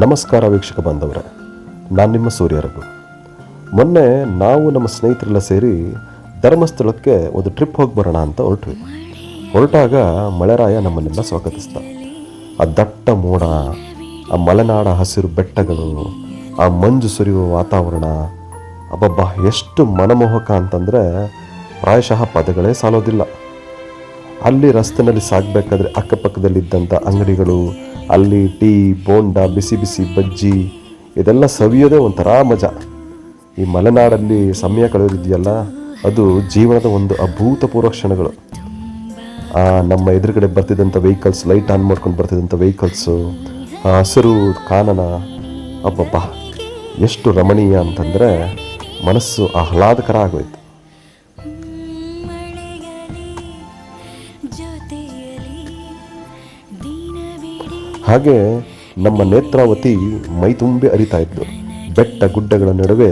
ನಮಸ್ಕಾರ ವೀಕ್ಷಕ ಬಾಂಧವರೇ, ನಾನು ನಿಮ್ಮ ಸೂರ್ಯರಘು ಮೊನ್ನೆ ನಾವು ನಮ್ಮ ಸ್ನೇಹಿತರೆಲ್ಲ ಸೇರಿ ಧರ್ಮಸ್ಥಳಕ್ಕೆ ಒಂದು ಟ್ರಿಪ್ ಹೋಗಿ ಬರೋಣ ಅಂತ ಹೊರಟ್ವಿ. ಹೊರಟಾಗ ಮಳೆರಾಯ ನಮ್ಮನ್ನೆಲ್ಲ ಸ್ವಾಗತಿಸ್ತ ಆ ದಟ್ಟ ಮೋಡ, ಆ ಮಲೆನಾಡ ಹಸಿರು ಬೆಟ್ಟಗಳು, ಆ ಮಂಜು ಸುರಿಯುವ ವಾತಾವರಣ, ಅಬ್ಬಬ್ಬ, ಎಷ್ಟು ಮನಮೋಹಕ ಅಂತಂದರೆ ಪ್ರಾಯಶಃ ಪದಗಳೇ ಸಾಲೋದಿಲ್ಲ. ಅಲ್ಲಿ ರಸ್ತೆನಲ್ಲಿ ಸಾಗಬೇಕಾದ್ರೆ ಅಕ್ಕಪಕ್ಕದಲ್ಲಿದ್ದಂಥ ಅಂಗಡಿಗಳು ಅಲ್ಲಿ ಟೀ, ಬೋಂಡ, ಬಿಸಿ ಬಿಸಿ ಬಜ್ಜಿ, ಇದೆಲ್ಲ ಸವಿಯೋದೇ ಒಂಥರ ಮಜಾ. ಈ ಮಲೆನಾಡಲ್ಲಿ ಸಮಯ ಕಳೆಯೋದಿದೆಯಲ್ಲ ಅದು ಜೀವನದ ಒಂದು ಅಭೂತಪೂರ್ವ ಕ್ಷಣಗಳು. ಆ, ನಮ್ಮ ಎದುರುಗಡೆ ಬರ್ತಿದ್ದಂಥ ವೆಹಿಕಲ್ಸ್ ಲೈಟ್ ಆನ್ ಮಾಡ್ಕೊಂಡು ಬರ್ತಿದ್ದಂಥ ವೆಹಿಕಲ್ಸು ಆ, ಹಸಿರು ಕಾನನ, ಅಬ್ಬಬ್ಬ, ಎಷ್ಟು ರಮಣೀಯ ಅಂತಂದರೆ ಮನಸ್ಸು ಆಹ್ಲಾದಕರ ಆಗೋಯ್ತು. ಹಾಗೆ ನಮ್ಮ ನೇತ್ರಾವತಿ ಮೈತುಂಬಿ ಹರಿತಾ ಇದ್ಲು. ಬೆಟ್ಟ ಗುಡ್ಡಗಳ ನಡುವೆ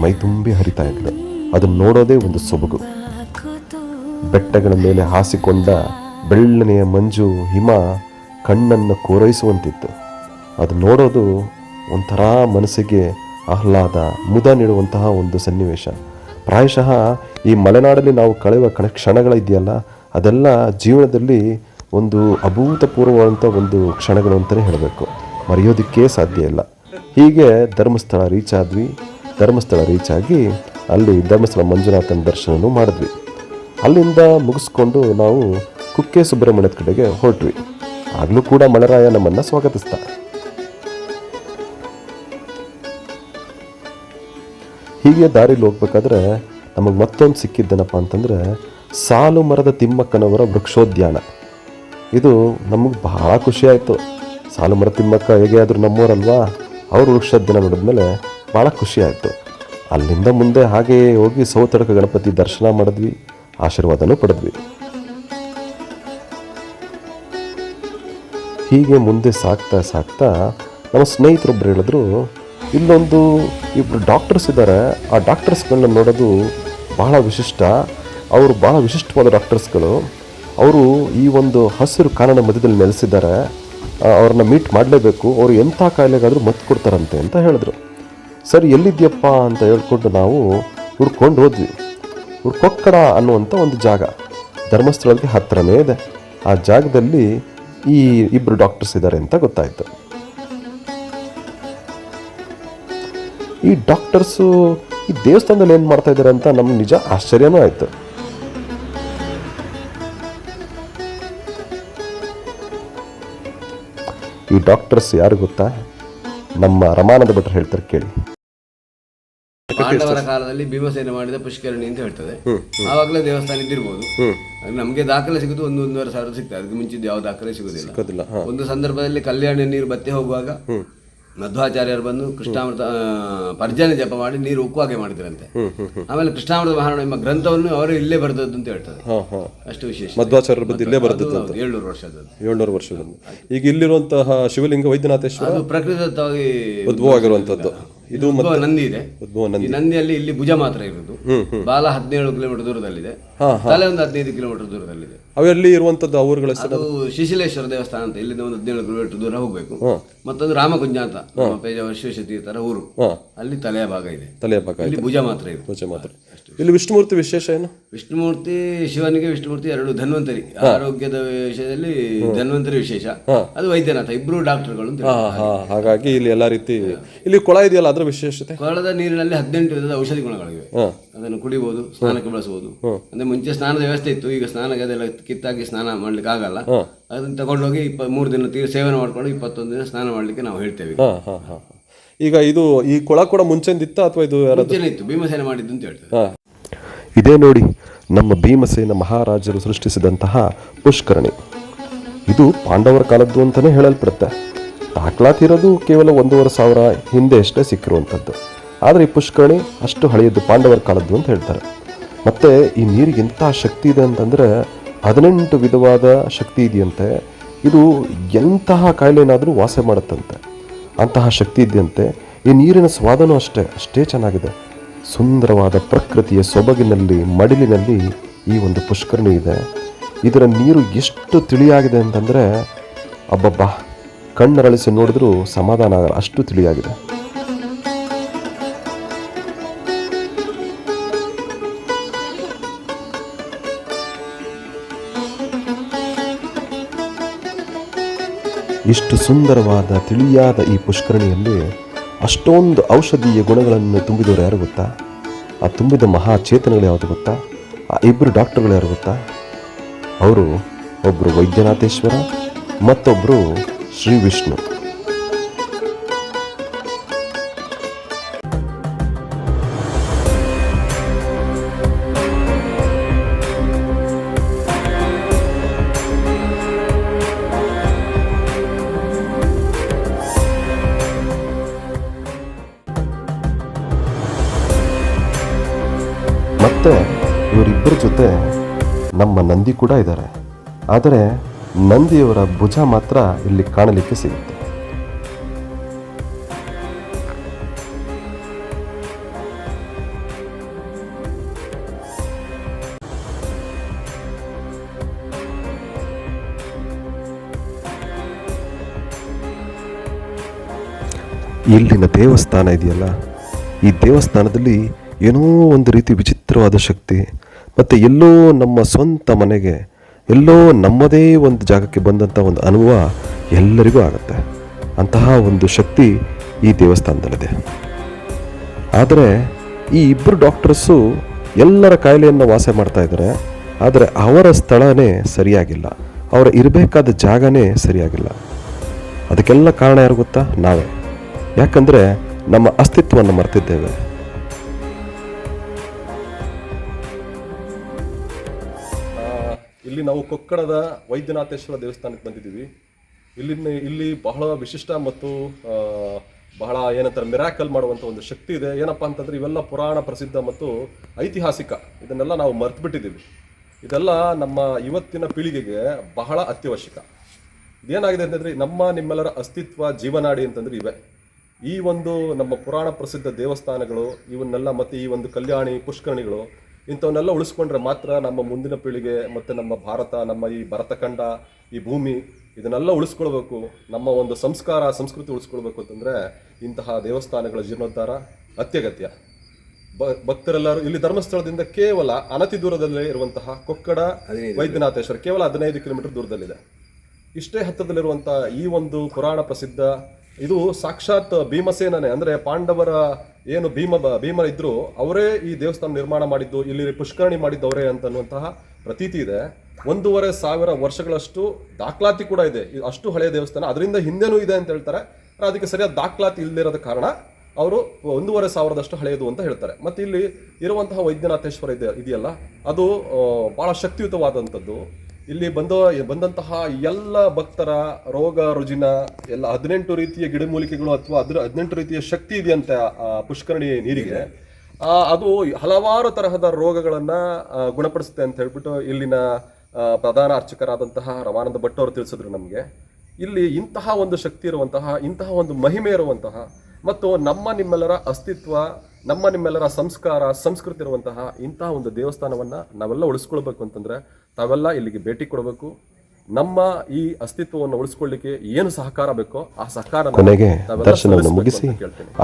ಮೈತುಂಬಿ ಹರಿತಾ ಇದ್ಲು. ಅದನ್ನು ನೋಡೋದೇ ಒಂದು ಸೊಬಗು. ಬೆಟ್ಟಗಳ ಮೇಲೆ ಹಾಸಿಕೊಂಡ ಬೆಳ್ಳನೆಯ ಮಂಜು ಹಿಮ ಕಣ್ಣನ್ನು ಕೋರೈಸುವಂತಿತ್ತು. ಅದು ನೋಡೋದು ಒಂಥರ ಮನಸ್ಸಿಗೆ ಆಹ್ಲಾದ, ಮುದ ನೀಡುವಂತಹ ಒಂದು ಸನ್ನಿವೇಶ. ಪ್ರಾಯಶಃ ಈ ಮಲೆನಾಡಲ್ಲಿ ನಾವು ಕಳೆಯುವ ಕಣ ಕ್ಷಣಗಳಿದೆಯಲ್ಲ ಅದೆಲ್ಲ ಜೀವನದಲ್ಲಿ ಒಂದು ಅಭೂತಪೂರ್ವವಾದಂಥ ಒಂದು ಕ್ಷಣಗಳು ಅಂತಲೇ ಹೇಳಬೇಕು. ಮರೆಯೋದಕ್ಕೆ ಸಾಧ್ಯ ಇಲ್ಲ. ಹೀಗೆ ಧರ್ಮಸ್ಥಳ ರೀಚ್ ಆದ್ವಿ. ಧರ್ಮಸ್ಥಳ ರೀಚ್ ಆಗಿ ಅಲ್ಲಿ ಧರ್ಮಸ್ಥಳ ಮಂಜುನಾಥನ ದರ್ಶನವೂ ಮಾಡಿದ್ವಿ. ಅಲ್ಲಿಂದ ಮುಗಿಸ್ಕೊಂಡು ನಾವು ಕುಕ್ಕೆ ಸುಬ್ರಹ್ಮಣ್ಯದ ಕಡೆಗೆ ಹೊರಟ್ವಿ. ಆಗಲೂ ಕೂಡ ಮಳರಾಯ ನಮ್ಮನ್ನು ಸ್ವಾಗತಿಸ್ತಾ. ಹೀಗೆ ದಾರಿಲಿ ಹೋಗ್ಬೇಕಾದ್ರೆ ನಮಗೆ ಮತ್ತೊಂದು ಸಿಕ್ಕಿದ್ದೇನಪ್ಪ ಅಂತಂದರೆ ಸಾಲು ಮರದ ತಿಮ್ಮಕ್ಕನವರ ವೃಕ್ಷೋದ್ಯಾನ. ಇದು ನಮಗೆ ಬಹಳ ಖುಷಿ ಆಯಿತು. ಸಾಲು ಮರ ತಿಮ್ಮಕ್ಕ ಹೇಗೆ ಆದರೂ ನಮ್ಮೂರಲ್ವಾ? ದಿನ ನೋಡಿದ ಮೇಲೆ ಭಾಳ ಖುಷಿ ಆಯಿತು. ಅಲ್ಲಿಂದ ಮುಂದೆ ಹಾಗೆ ಹೋಗಿ ಸೌತಡಕ ಗಣಪತಿ ದರ್ಶನ ಮಾಡಿದ್ವಿ, ಆಶೀರ್ವಾದನೂ ಪಡೆದ್ವಿ. ಹೀಗೆ ಮುಂದೆ ಸಾಕ್ತಾ ಸಾಕ್ತಾ ನಮ್ಮ ಸ್ನೇಹಿತರೊಬ್ಬರು ಹೇಳಿದ್ರು, ಇಲ್ಲೊಂದು ಇಬ್ಬರು ಡಾಕ್ಟರ್ಸ್ ಇದ್ದಾರೆ ಆ ಡಾಕ್ಟರ್ಸ್ಗಳನ್ನ ನೋಡೋದು ಬಹಳ ವಿಶಿಷ್ಟ. ಅವರು ಭಾಳ ವಿಶಿಷ್ಟವಾದ ಡಾಕ್ಟರ್ಸ್ಗಳು ಅವರು ಈ ಒಂದು ಹಸಿರು ಕಾನನ ಮಧ್ಯದಲ್ಲಿ ನೆಲೆಸಿದ್ದಾರೆ. ಅವ್ರನ್ನ ಮೀಟ್ ಮಾಡಲೇಬೇಕು. ಅವರು ಎಂಥ ಕಾಯಿಲೆಗಾದರೂ ಮದ್ದು ಕೊಡ್ತಾರಂತೆ ಅಂತ ಹೇಳಿದ್ರು. ಸರಿ, ಎಲ್ಲಿದ್ಯಪ್ಪ ಅಂತ ಹೇಳ್ಕೊಂಡು ನಾವು ಹುಡ್ಕೊಂಡು ಹೋದ್ವಿ. ಹುಡ್ಕೊಕ್ಕಡ ಅನ್ನುವಂಥ ಒಂದು ಜಾಗ. ಧರ್ಮಸ್ಥಳಕ್ಕೆ ಹತ್ತಿರನೇ ಇದೆ. ಆ ಜಾಗದಲ್ಲಿ ಈ ಇಬ್ಬರು ಡಾಕ್ಟರ್ಸ್ ಇದ್ದಾರೆ ಅಂತ ಗೊತ್ತಾಯಿತು. ಈ ಡಾಕ್ಟರ್ಸು ಈ ದೇವಸ್ಥಾನದಲ್ಲಿ ಏನು ಮಾಡ್ತಾ ಇದ್ದಾರೆ ಅಂತ ನಮ್ಗೆ ನಿಜ ಆಶ್ಚರ್ಯನೂ ಆಯಿತು. ಈ ಡಾಕ್ಟರ್ಸ್ ಯಾರು ಗೊತ್ತಾ? ನಮ್ಮ ರಮಾನಂದ ಭಟ್ರು ಹೇಳ್ತಾರೆ ಕೇಳಿ. ಪಾಂಡವರ ಕಾಲದಲ್ಲಿ ಭೀಮಸೇನ ಮಾಡಿದ ಪುಷ್ಕರಣಿ ಅಂತ ಹೇಳ್ತದೆ. ಆವಾಗಲೇ ದೇವಸ್ಥಾನ ಇದ್ದಿರ್ಬೋದು. ನಮಗೆ ದಾಖಲೆ ಸಿಗುದು ಒಂದು ಒಂದೂವರೆ ಸಾವಿರ ಸಿಗ್ತದೆ. ಅದಕ್ಕೆ ಮುಂಚಿದ್ದು ಯಾವ ದಾಖಲೆ ಸಿಗುದಿಲ್ಲ. ಒಂದು ಸಂದರ್ಭದಲ್ಲಿ ಕಲ್ಯಾಣ ನೀರು ಬತ್ತೆ ಹೋಗುವಾಗ ಮಧ್ವಾಚಾರ್ಯರು ಬಂದು ಕೃಷ್ಣಾಮೃತ ಪರ್ಜನ ಜಪ ಮಾಡಿ ನೀರು ಉಕ್ಕುವಾಗೆ ಮಾಡಿದ್ರಂತೆ. ಆಮೇಲೆ ಕೃಷ್ಣಾಮೃತ ಮಹಾರಾಣ ಎಂಬ ಗ್ರಂಥವನ್ನು ಅವರು ಇಲ್ಲೇ ಬರೆದದ್ದು ಅಂತ ಹೇಳ್ತದೆ. ಹಾಂ ಹಾಂ. ಅಷ್ಟು ವಿಶೇಷ. ಮಧ್ವಾಚಾರ್ಯರ ಬಂದು ಇಲ್ಲೇ ಬರೆದದ್ದು ಏಳ್ನೂರು ವರ್ಷದದ್ದು ಏಳ್ನೂರು ವರ್ಷದ ಈಗ ಇಲ್ಲಿರುವಂತಹ ಶಿವಲಿಂಗ ವೈದ್ಯನಾಥೇಶ್ವರ ಉದ್ಭವ ಆಗಿರುವಂಥದ್ದು ಇದು ಉದ್ಭವ ನಂದಿ ಇದೆ. ಉದ್ಭವ ನಂದಿ. ನಂದಿಯಲ್ಲಿ ಇಲ್ಲಿ ಭುಜ ಮಾತ್ರ ಇರೋದು ಬಾಲ ಹದಿನೇಳು ಕಿಲೋಮೀಟರ್ ದೂರದಲ್ಲಿದೆ. ತಲೆ ಒಂದು ಹದಿನೈದು ಕಿಲೋಮೀಟರ್ ದೂರದಲ್ಲಿದೆ. ಅವೆಲ್ಲಿ ಇರುವಂತದ್ದು ಅವರುಗಳ ಹೆಸರು? ಅದು ಶಿಶಿಲೇಶ್ವರ ದೇವಸ್ಥಾನ ಅಂತ ಇಲ್ಲಿಂದ ಒಂದು ಹದಿನೇಳು ಕಿಲೋಮೀಟರ್ ದೂರ ಹೋಗಬೇಕು. ಮತ್ತೊಂದು ರಾಮಕುಂಜ ಅಂತ ನಮ್ಮ ಪೇಜಾವರ ತರ ಊರು. ಹಾಂ. ಅಲ್ಲಿ ತಲೆಯ ಭಾಗ ಇದೆ. ತಲೆಯ ಭಾಗ ಇಲ್ಲಿ ಭುಜ ಮಾತ್ರ ಇದೆ. ಪೂಜೆ ಮಾತ್ರ. ಇಲ್ಲಿ ವಿಷ್ಣುಮೂರ್ತಿ ವಿಶೇಷ ಏನು? ವಿಷ್ಣುಮೂರ್ತಿ ಶಿವನಿಗೆ ವಿಷ್ಣುಮೂರ್ತಿ ಎರಡು ಧನ್ವಂತರಿ. ಆರೋಗ್ಯದ ವಿಷಯದಲ್ಲಿ ಧನ್ವಂತರಿ ವಿಶೇಷ. ಅದು ವೈದ್ಯನಾಥ ಇಬ್ರು ಡಾಕ್ಟರ್ಗಳು ಅಂತ ಹಾಂ ಹಾಂ ಹಾಗಾಗಿ ಇಲ್ಲಿ ಎಲ್ಲ ರೀತಿ ಇಲ್ಲಿ ಕೊಳ ಇದೆಯಲ್ಲ ಅದರ ವಿಶೇಷತೆ? ಕೊಳದ ನೀರಿನಲ್ಲಿ ಹದಿನೆಂಟು ವಿಧದ ಔಷಧಿ ಗುಣಗಳಿವೆ. ಅದನ್ನು ಕುಡಿಬಹುದು ಸ್ನಾನಕ್ಕೆ ಬಳಸಬಹುದು ಅಂದ್ರೆ ಮುಂಚೆ ಸ್ನಾನದ ವ್ಯವಸ್ಥೆ ಇತ್ತು. ಈಗ ಸ್ನಾನಕ್ಕೆ ಅದೆಲ್ಲ ಕಿತ್ತಾಕಿ ಸ್ನಾನ ಮಾಡ್ಲಿಕ್ಕೆ ಆಗಲ್ಲ. ಅದನ್ನ ತಗೊಂಡೋಗಿ ಇಪ್ಪ ಮೂರು ದಿನ ತೀರ ಸೇವನೆ ಮಾಡ್ಕೊಂಡು ಇಪ್ಪತ್ತೊಂದು ದಿನ ಸ್ನಾನ ಮಾಡ್ಲಿಕ್ಕೆ ನಾವು ಹೇಳ್ತೇವೆ ಈಗ. ಇದು ಈ ಕೊಳ ಕೂಡ ಮುಂಚೆಂದಿತ್ತ ಅಥವಾ ಇದು ಯಾರ ಮುಂಚೆನೇ ಇತ್ತು. ಭೀಮಸೇನೆ ಮಾಡಿದ್ದು ಅಂತ ಹೇಳ್ತೇವೆ. ಹಾಂ. ಇದೇ ನೋಡಿ ನಮ್ಮ ಭೀಮಸೇನ ಮಹಾರಾಜರು ಸೃಷ್ಟಿಸಿದಂತಹ ಪುಷ್ಕರಣಿ. ಇದು ಪಾಂಡವರ ಕಾಲದ್ದು ಅಂತಲೇ ಹೇಳಲ್ಪಡುತ್ತೆ. ದಾಖಲಾತಿ ಇರೋದು ಕೇವಲ ಒಂದೂವರೆ ಸಾವಿರ ಹಿಂದೆ ಅಷ್ಟೇ ಸಿಕ್ಕಿರುವಂಥದ್ದು. ಆದರೆ ಈ ಪುಷ್ಕರಣಿ ಅಷ್ಟು ಹಳೆಯದ್ದು ಪಾಂಡವರ ಕಾಲದ್ದು ಅಂತ ಹೇಳ್ತಾರೆ. ಮತ್ತು ಈ ನೀರಿಗೆ ಎಂಥ ಶಕ್ತಿ ಇದೆ ಅಂತಂದರೆ ಹದಿನೆಂಟು ವಿಧವಾದ ಶಕ್ತಿ ಇದೆಯಂತೆ. ಇದು ಎಂತಹ ಕಾಯಿಲೆನಾದರೂ ವಾಸ ಮಾಡುತ್ತಂತೆ ಅಂತಹ ಶಕ್ತಿ ಇದೆಯಂತೆ. ಈ ನೀರಿನ ಸ್ವಾದನೂ ಅಷ್ಟೇ ಅಷ್ಟೇ ಚೆನ್ನಾಗಿದೆ. ಸುಂದರವಾದ ಪ್ರಕೃತಿಯ ಸೊಬಗಿನಲ್ಲಿ, ಮಡಿಲಿನಲ್ಲಿ ಈ ಒಂದು ಪುಷ್ಕರಣಿ ಇದೆ. ಇದರ ನೀರು ಎಷ್ಟು ತಿಳಿಯಾಗಿದೆ ಅಂತಂದರೆ, ಅಬ್ಬಬ್ಬಾ, ಕಣ್ಣರಳಿಸಿ ನೋಡಿದ್ರೂ ಸಮಾಧಾನ ಆಗಲ್ಲ, ಅಷ್ಟು ತಿಳಿಯಾಗಿದೆ. ಇಷ್ಟು ಸುಂದರವಾದ, ತಿಳಿಯಾದ ಈ ಪುಷ್ಕರಣಿಯಲ್ಲಿ ಅಷ್ಟೊಂದು ಔಷಧೀಯ ಗುಣಗಳನ್ನು ತುಂಬಿದವರು ಯಾರು ಗೊತ್ತಾ? ಆ ತುಂಬಿದ ಮಹಾಚೇತನಗಳು ಯಾವುದು ಗೊತ್ತಾ? ಆ ಇಬ್ಬರು ಡಾಕ್ಟರ್ಗಳು ಯಾರು ಗೊತ್ತಾ? ಅವರು ಒಬ್ಬರು ವೈದ್ಯನಾಥೇಶ್ವರ ಮತ್ತೊಬ್ಬರು ಶ್ರೀ ವಿಷ್ಣು. ಜೊತೆ ನಮ್ಮ ನಂದಿ ಕೂಡ ಇದ್ದಾರೆ. ಆದರೆ ನಂದಿಯವರ ಭುಜ ಮಾತ್ರ ಇಲ್ಲಿ ಕಾಣಲಿಕ್ಕೆ ಸಿಗುತ್ತೆ. ಇಲ್ಲಿನ ದೇವಸ್ಥಾನ ಇದೆಯಲ್ಲ? ಈ ದೇವಸ್ಥಾನದಲ್ಲಿ ಏನೋ ಒಂದು ರೀತಿ ವಿಚಿತ್ರವಾದ ಶಕ್ತಿ ಮತ್ತು ಎಲ್ಲೋ ನಮ್ಮ ಸ್ವಂತ ಮನೆಗೆ, ಎಲ್ಲೋ ನಮ್ಮದೇ ಒಂದು ಜಾಗಕ್ಕೆ ಬಂದಂಥ ಒಂದು ಅನುಭವ ಎಲ್ಲರಿಗೂ ಆಗುತ್ತೆ. ಅಂತಹ ಒಂದು ಶಕ್ತಿ ಈ ದೇವಸ್ಥಾನದಲ್ಲಿದೆ. ಆದರೆ ಈ ಇಬ್ಬರು ಡಾಕ್ಟರ್ಸು ಎಲ್ಲರ ಕಾಯಿಲೆಯನ್ನು ವಾಸ ಮಾಡ್ತಾ ಇದ್ದಾರೆ. ಆದರೆ ಅವರ ಸ್ಥಳನೇ ಸರಿಯಾಗಿಲ್ಲ. ಅವರ ಇರಬೇಕಾದ ಜಾಗನೇ ಸರಿಯಾಗಿಲ್ಲ. ಅದಕ್ಕೆಲ್ಲ ಕಾರಣ ಯಾರು ಗೊತ್ತಾ? ನಾವೇ. ಯಾಕಂದರೆ ನಮ್ಮ ಅಸ್ತಿತ್ವವನ್ನು ಮರ್ತಿದ್ದೇವೆ. ಇಲ್ಲಿ ನಾವು ಕೊಕ್ಕಡದ ವೈದ್ಯನಾಥೇಶ್ವರ ದೇವಸ್ಥಾನಕ್ಕೆ ಬಂದಿದ್ದೀವಿ. ಇಲ್ಲಿನ ಇಲ್ಲಿ ಬಹಳ ವಿಶಿಷ್ಟ ಮತ್ತು ಬಹಳ ಏನಂತಾರೆ ಮಿರಾಕಲ್ ಮಾಡುವಂಥ ಒಂದು ಶಕ್ತಿ ಇದೆ. ಏನಪ್ಪ ಅಂತಂದರೆ, ಇವೆಲ್ಲ ಪುರಾಣ ಪ್ರಸಿದ್ಧ ಮತ್ತು ಐತಿಹಾಸಿಕ. ಇದನ್ನೆಲ್ಲ ನಾವು ಮರ್ತು ಬಿಟ್ಟಿದ್ದೀವಿ ಇದೆಲ್ಲ ನಮ್ಮ ಇವತ್ತಿನ ಪೀಳಿಗೆಗೆ ಬಹಳ ಅತ್ಯವಶ್ಯಕ. ಇದೇನಾಗಿದೆ ಅಂತಂದರೆ, ನಮ್ಮ ನಿಮ್ಮೆಲ್ಲರ ಅಸ್ತಿತ್ವ, ಜೀವನಾಡಿ ಅಂತಂದರೆ ಇವೆ. ಈ ಒಂದು ನಮ್ಮ ಪುರಾಣ ಪ್ರಸಿದ್ಧ ದೇವಸ್ಥಾನಗಳು, ಇವನ್ನೆಲ್ಲ ಮತ್ತು ಈ ಒಂದು ಕಲ್ಯಾಣಿ ಪುಷ್ಕರಣಿಗಳು ಇಂಥವನ್ನೆಲ್ಲ ಉಳಿಸ್ಕೊಂಡ್ರೆ ಮಾತ್ರ ನಮ್ಮ ಮುಂದಿನ ಪೀಳಿಗೆ ಮತ್ತು ನಮ್ಮ ಭಾರತ ನಮ್ಮ ಈ ಭರತಖಂಡ ಈ ಭೂಮಿ ಇದನ್ನೆಲ್ಲ ಉಳಿಸ್ಕೊಳ್ಬೇಕು. ನಮ್ಮ ಒಂದು ಸಂಸ್ಕಾರ ಸಂಸ್ಕೃತಿ ಉಳಿಸ್ಕೊಳ್ಬೇಕು ಅಂತಂದರೆ ಇಂತಹ ದೇವಸ್ಥಾನಗಳ ಜೀರ್ಣೋದ್ಧಾರ ಅತ್ಯಗತ್ಯ. ಬ- ಭಕ್ತರೆಲ್ಲರೂ ಇಲ್ಲಿ ಧರ್ಮಸ್ಥಳದಿಂದ ಕೇವಲ ಅನತಿ ದೂರದಲ್ಲೇ ಇರುವಂತಹ ಕೊಕ್ಕಡ ವೈದ್ಯನಾಥೇಶ್ವರ ಕೇವಲ ಹದಿನೈದು ಕಿಲೋಮೀಟರ್ ದೂರದಲ್ಲಿದೆ. ಇಷ್ಟೇ ಹತ್ತಿರದಲ್ಲಿರುವಂಥ ಈ ಒಂದು ಪುರಾಣ ಪ್ರಸಿದ್ಧ ಇದು ಸಾಕ್ಷಾತ್ ಭೀಮಸೇನನೇ. ಅಂದ್ರೆ ಪಾಂಡವರ ಏನು ಭೀಮ ಭೀಮ ಇದ್ರು ಅವರೇ ಈ ದೇವಸ್ಥಾನ ನಿರ್ಮಾಣ ಮಾಡಿದ್ದು, ಇಲ್ಲಿ ಪುಷ್ಕರಣಿ ಮಾಡಿದ್ದು ಅವರೇ ಅಂತನ್ನುವಂತಹ ಪ್ರತೀತಿ ಇದೆ. ಒಂದೂವರೆ ಸಾವಿರ ವರ್ಷಗಳಷ್ಟು ದಾಖಲಾತಿ ಕೂಡ ಇದೆ. ಅಷ್ಟು ಹಳೆಯ ದೇವಸ್ಥಾನ. ಅದರಿಂದ ಹಿಂದೆನೂ ಇದೆ ಅಂತ ಹೇಳ್ತಾರೆ. ಅದಕ್ಕೆ ಸರಿಯಾದ ದಾಖಲಾತಿ ಇಲ್ಲದಿರೋದ ಕಾರಣ ಅವರು ಒಂದೂವರೆ ಸಾವಿರದಷ್ಟು ಹಳೆಯದು ಅಂತ ಹೇಳ್ತಾರೆ. ಮತ್ತೆ ಇಲ್ಲಿ ಇರುವಂತಹ ವೈದ್ಯನಾಥೇಶ್ವರ ಇದೆ, ಇದೆಯಲ್ಲ. ಅದು ಭಾಳ ಶಕ್ತಿಯುತವಾದಂಥದ್ದು. ಇಲ್ಲಿ ಬಂದ ಬಂದಂತಹ ಎಲ್ಲ ಭಕ್ತರ ರೋಗ, ರುಜಿನ, ಎಲ್ಲ ಹದಿನೆಂಟು ರೀತಿಯ ಗಿಡಮೂಲಿಕೆಗಳು ಅಥವಾ ಅದ್ರ ಹದಿನೆಂಟು ರೀತಿಯ ಶಕ್ತಿ ಇದೆಯಂತೆ ಆ ಪುಷ್ಕರಣಿ ನೀರಿಗೆ. ಅದು ಹಲವಾರು ತರಹದ ರೋಗಗಳನ್ನು ಗುಣಪಡಿಸುತ್ತೆ ಅಂತ ಹೇಳ್ಬಿಟ್ಟು ಇಲ್ಲಿನ ಪ್ರಧಾನ ಅರ್ಚಕರಾದಂತಹ ರಮಾನಂದ ಭಟ್ ಅವರು ತಿಳಿಸಿದ್ರು ನಮಗೆ. ಇಲ್ಲಿ ಇಂತಹ ಒಂದು ಶಕ್ತಿ ಇರುವಂತಹ, ಇಂತಹ ಒಂದು ಮಹಿಮೆ ಇರುವಂತಹ ಮತ್ತು ನಮ್ಮ ನಿಮ್ಮೆಲ್ಲರ ಅಸ್ತಿತ್ವ, ನಮ್ಮ ನಿಮ್ಮೆಲ್ಲರ ಸಂಸ್ಕಾರ, ಸಂಸ್ಕೃತಿ ಇರುವಂತಹ ಇಂತಹ ಒಂದು ದೇವಸ್ಥಾನವನ್ನ ನಾವೆಲ್ಲ ಉಳಿಸ್ಕೊಳ್ಬೇಕು ಅಂತಂದ್ರೆ ತಾವೆಲ್ಲ ಇಲ್ಲಿಗೆ ಭೇಟಿ ಕೊಡಬೇಕು. ನಮ್ಮ ಈ ಅಸ್ತಿತ್ವವನ್ನು ಉಳಿಸ್ಕೊಳ್ಳಿಕ್ಕೆ ಏನು ಸಹಕಾರ ಬೇಕೋ ಆ ಸಹಕಾರ ಕೊನೆಗೆ ದರ್ಶನವನ್ನು ಮುಗಿಸಿ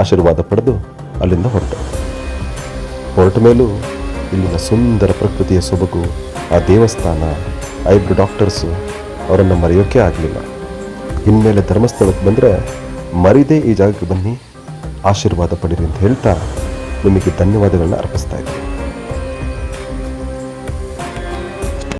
ಆಶೀರ್ವಾದ ಪಡೆದು ಅಲ್ಲಿಂದ ಹೊರಟು. ಹೊರಟ ಮೇಲೂ ಇಲ್ಲಿನ ಸುಂದರ ಪ್ರಕೃತಿಯ ಸೊಬಗು ಆ ದೇವಸ್ಥಾನ ಐಬ್ರು ಡಾಕ್ಟರ್ಸು ಅವರನ್ನು ಮರೆಯೋಕೆ ಆಗಲಿಲ್ಲ. ಇನ್ಮೇಲೆ ಧರ್ಮಸ್ಥಳಕ್ಕೆ ಬಂದರೆ ಮರಿದೇ ಈ ಜಾಗಕ್ಕೆ ಬನ್ನಿ ಆಶೀರ್ವಾದ ಪಡೀರಿ ಅಂತ ಹೇಳ್ತಾ ನಿಮಗೆ ಧನ್ಯವಾದಗಳನ್ನ ಅರ್ಪಿಸ್ತಾ ಇದ್ದೀನಿ.